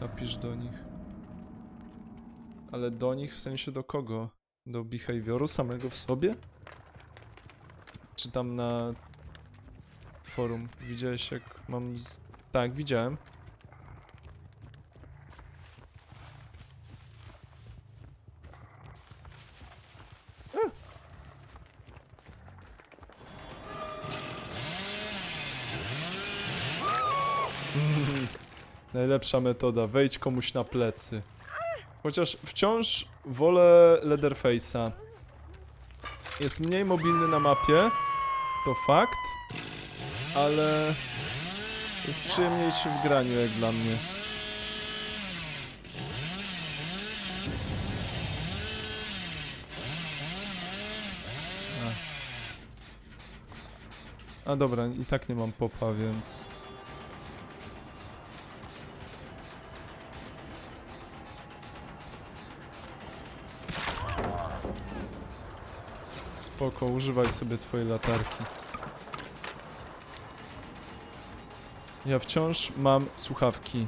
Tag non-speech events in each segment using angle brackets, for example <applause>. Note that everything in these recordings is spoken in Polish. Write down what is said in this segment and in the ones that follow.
Napisz do nich. Ale do nich w sensie do kogo? Do behavioru samego w sobie? Czy tam na forum? Widziałeś jak mam z... Tak, widziałem. A! Najlepsza metoda, wejdź komuś na plecy. Chociaż wciąż wolę Leatherface'a. Jest mniej mobilny na mapie, to fakt, ale jest przyjemniejszy w graniu jak dla mnie. A. Dobra, i tak nie mam popa, więc... Spoko, używaj sobie twojej latarki. Ja wciąż mam słuchawki.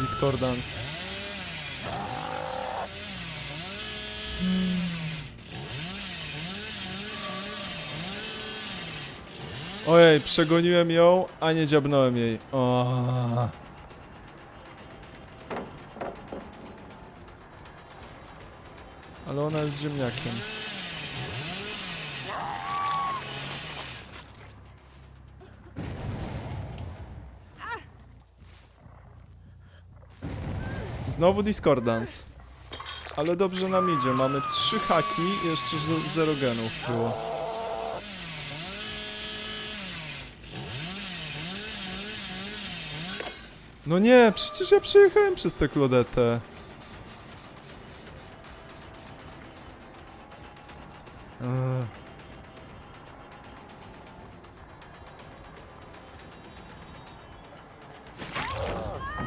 Discordance. Ojej, przegoniłem ją, a nie dziabnąłem jej. O. Ale ona jest ziemniakiem. Znowu Discordance. Ale dobrze nam idzie. Mamy trzy haki jeszcze zero genów było. No nie, przecież ja przejechałem przez tę klodetę.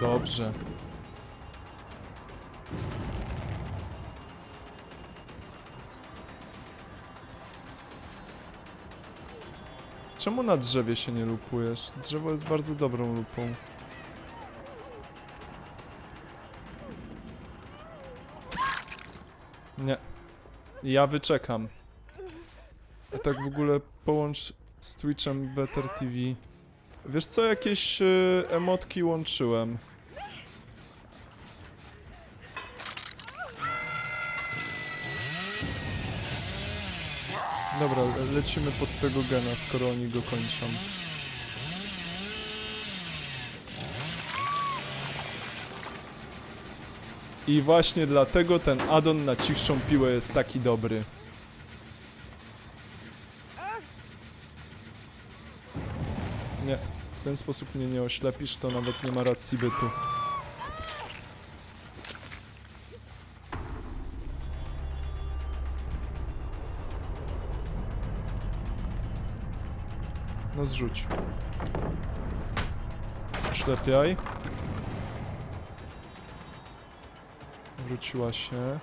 Dobrze. Czemu na drzewie się nie lupujesz? Drzewo jest bardzo dobrą lupą. Nie. Ja wyczekam. A tak w ogóle połącz z Twitchem Better TV. Wiesz co, jakieś y, emotki łączyłem. Dobra, le- lecimy pod tego gena, skoro oni go kończą. I właśnie dlatego ten addon na cichszą piłę jest taki dobry. Nie, w ten sposób mnie nie oślepisz, to nawet nie ma racji bytu. No zrzuć. Oślepiaj. Wróciła się.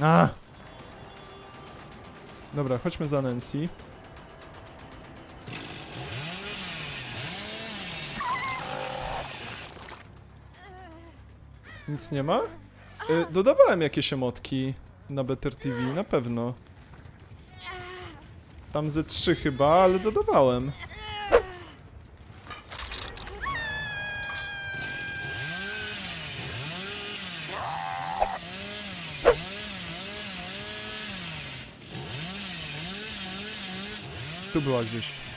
A! Dobra, chodźmy za Nancy. Nic nie ma? Y, dodawałem jakieś emotki na Better TV, na pewno. Tam ze trzy chyba, ale dodawałem. Tu była gdzieś.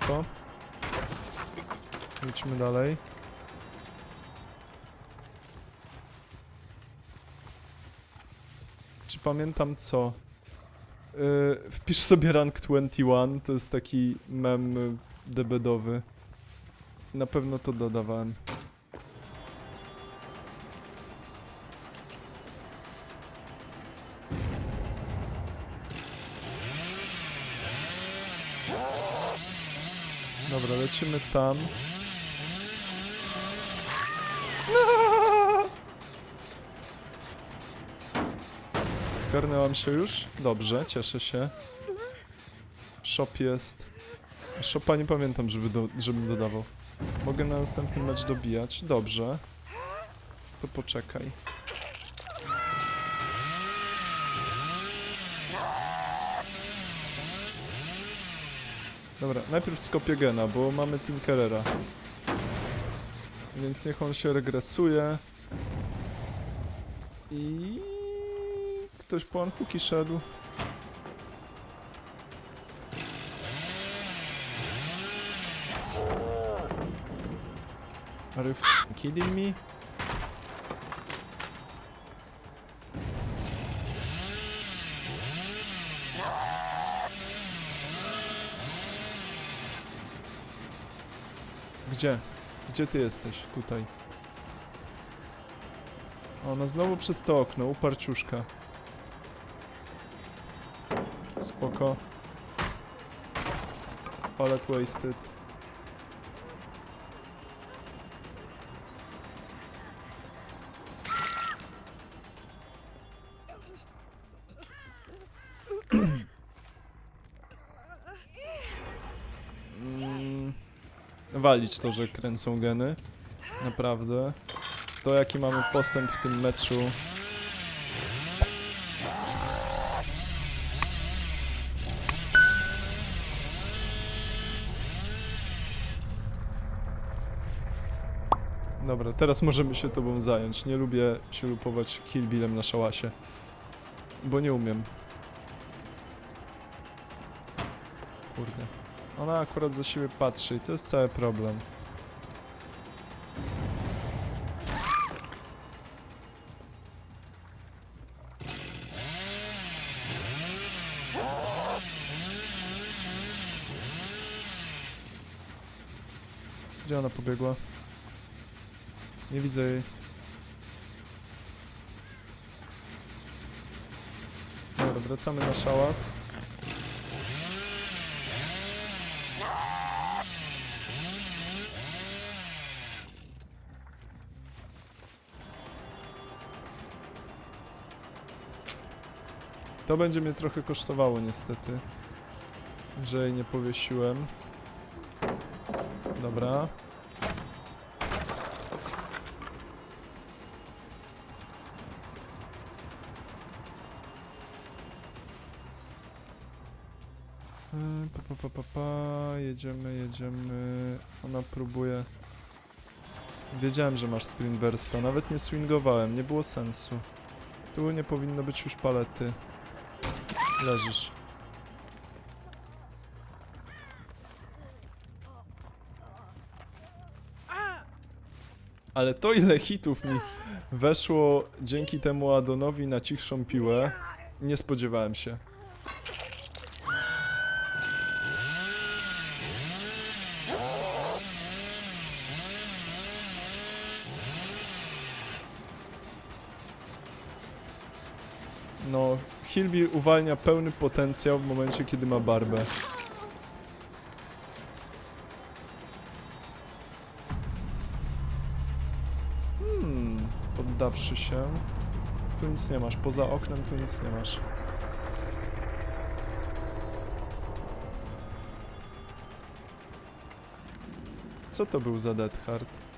Spoko. Idźmy dalej. Czy pamiętam co? y, wpisz sobie rank 21, to jest taki mem debedowy. Na pewno to dodawałem. Dobra, lecimy tam. Garnęłam się już? Dobrze, cieszę się. Shop jest. Shopa nie pamiętam, żeby do, żebym dodawał. Mogę na następny mecz dobijać. Dobrze. To poczekaj. Dobra, najpierw skopię gena, bo mamy Tinkerera. Więc niech on się regresuje. I ktoś po Anhuki szedł. Are you kidding me? Gdzie? Gdzie ty jesteś? Tutaj. Ona znowu przez to okno, uparciuszka. Spoko. Pallet wasted. Walić to, że kręcą geny. Naprawdę. To jaki mamy postęp w tym meczu. Dobra, teraz możemy się tobą zająć. Nie lubię się lupować killbillem na szałasie. Bo nie umiem. Kurde. Ona akurat za siebie patrzy i to jest cały problem. Gdzie ona pobiegła? Nie widzę jej. Dobra, wracamy na szałas. To będzie mnie trochę kosztowało niestety, że jej nie powiesiłem. Dobra. Pa, pa, pa, pa, pa. Jedziemy, jedziemy. Ona próbuje. Wiedziałem, że masz sprint bursta. Nawet nie swingowałem, nie było sensu. Tu nie powinno być już palety. Leżysz. Ale to ile hitów mi weszło dzięki temu Adonowi na cichszą piłę, nie spodziewałem się. Hilby uwalnia pełny potencjał w momencie, kiedy ma barbę. Hmm, poddawszy się. Tu nic nie masz, poza oknem tu nic nie masz. Co to był za Dead Heart?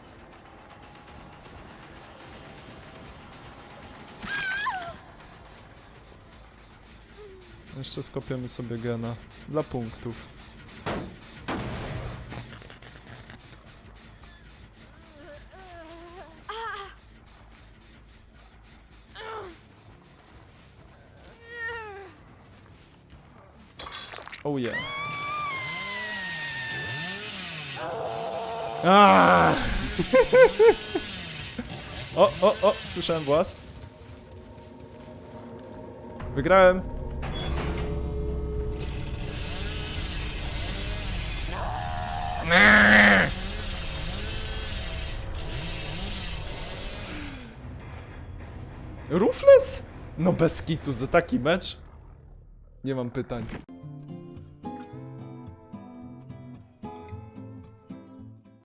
Jeszcze skopiemy sobie gena. Dla punktów. Oh yeah. Aaaa! <laughs> o, o, o, słyszałem włas. Wygrałem. Rufles? No bez kitu za taki mecz? Nie mam pytań.